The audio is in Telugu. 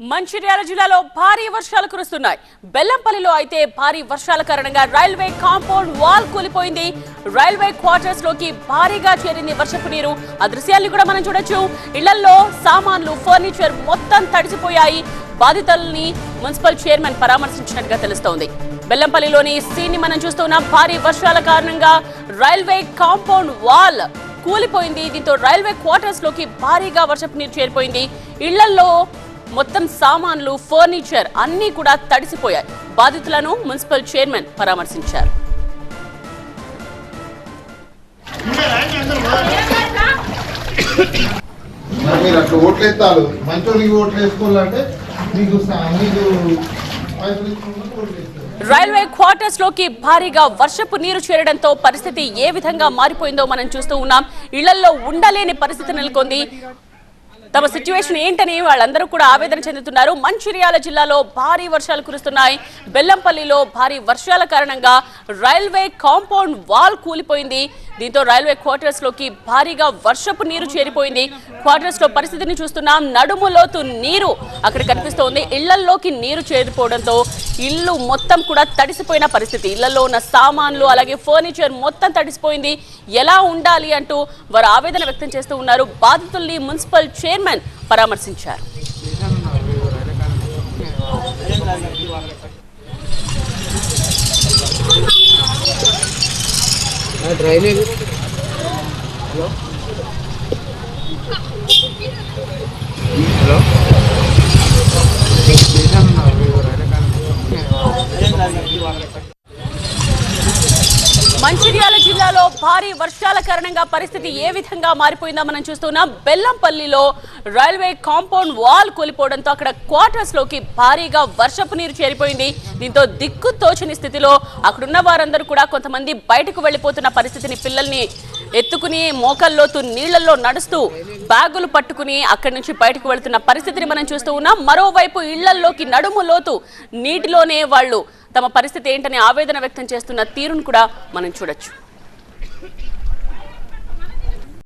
మంచిర్యాల జిల్లాలో భారీ వర్షాలు కురుస్తున్నాయి. బెల్లంపల్లిలో అయితే భారీ వర్షాల కారణంగా రైల్వే కాంపౌండ్ వాల్ కూలిపోయింది. రైల్వే క్వార్టర్స్లోకి భారీగా చేరింది వర్షపు నీరు. ఆ దృశ్యాన్ని కూడా మనం చూడొచ్చు. ఇళ్ళలో సామాన్లు ఫర్నిచర్ మొత్తం తడిసిపోయాయి. బాధితుల్ని మున్సిపల్ చైర్మన్ పరామర్శించినట్టుగా తెలుస్తోంది. బెల్లంపల్లిలోని సీన్ని మనం చూస్తున్నాం. భారీ వర్షాల కారణంగా రైల్వే కాంపౌండ్ వాల్ కూలిపోయింది. దీంతో రైల్వే క్వార్టర్స్లోకి భారీగా వర్షపు నీరు చేరిపోయింది. ఇళ్ళలో మొత్తం సామాన్లు ఫర్నిచర్ అన్నీ కూడా తడిసిపోయాయి. బాధితులను మున్సిపల్ చైర్మన్ పరామర్శించారు. మరి మీరు అట్లా ఓట్లు ఎత్తాలు మంచోనికి ఓట్లు వేసుకోవాలంటే మీకు స- మీకు పైసలు ఇచ్చుకుంటే ఓట్లు వేస్తారు రైల్వే క్వార్టర్స్లోకి భారీగా వర్షపు నీరు చేరడంతో పరిస్థితి ఏ విధంగా మారిపోయిందో మనం చూస్తూ ఉన్నాం. ఇళ్ళలో ఉండలేని పరిస్థితి నెలకొంది. తమ సిచ్యువేషన్ ఏంటని వాళ్ళందరూ కూడా ఆవేదన చెందుతున్నారు. మంచిర్యాల జిల్లాలో భారీ వర్షాలు కురుస్తున్నాయి. బెల్లంపల్లిలో భారీ వర్షాల కారణంగా రైల్వే కాంపౌండ్ వాల్ కూలిపోయింది. దీంతో రైల్వే క్వార్టర్స్లోకి భారీగా వర్షపు నీరు చేరిపోయింది. క్వార్టర్స్లో పరిస్థితిని చూస్తున్నాం. నడుము లోతు నీరు అక్కడ కనిపిస్తోంది. ఇళ్ళల్లోకి నీరు చేరిపోవడంతో ఇల్లు మొత్తం కూడా తడిసిపోయిన పరిస్థితి. ఇళ్ళలో ఉన్న సామాన్లు అలాగే ఫర్నిచర్ మొత్తం తడిసిపోయింది. ఎలా ఉండాలి అంటూ వారు ఆవేదన వ్యక్తం చేస్తూ ఉన్నారు. బాధితుల్ని మున్సిపల్ చైర్మన్ పరామర్శించారు. ड्राइनेज हेलो हेलो మంచిర్యాల జిల్లాలో భారీ వర్షాల కారణంగా పరిస్థితి ఏ విధంగా మారిపోయిందో మనం చూస్తున్నాం. బెల్లంపల్లిలో రైల్వే కాంపౌండ్ వాల్ కూలిపోవడంతో అక్కడ క్వార్టర్స్లోకి భారీగా వర్షపు నీరు చేరిపోయింది. దీంతో దిక్కు తోచని స్థితిలో అక్కడున్న వారందరూ కూడా కొంతమంది బయటకు వెళ్ళిపోతున్న పరిస్థితిని పిల్లల్ని ఎత్తుకుని మోకల్లోతు నీళ్ళలో నడుస్తూ బ్యాగులు పట్టుకుని అక్కడి నుంచి బయటకు వెళ్తున్న పరిస్థితిని మనం చూస్తూ ఉన్నాం. మరోవైపు ఇళ్ళల్లోకి నడుము లోతు నీటిలోనే వాళ్ళు తమ పరిస్థితి ఏంటని ఆవేదన వ్యక్తం చేస్తున్న తీరును కూడా మనం చూడొచ్చు.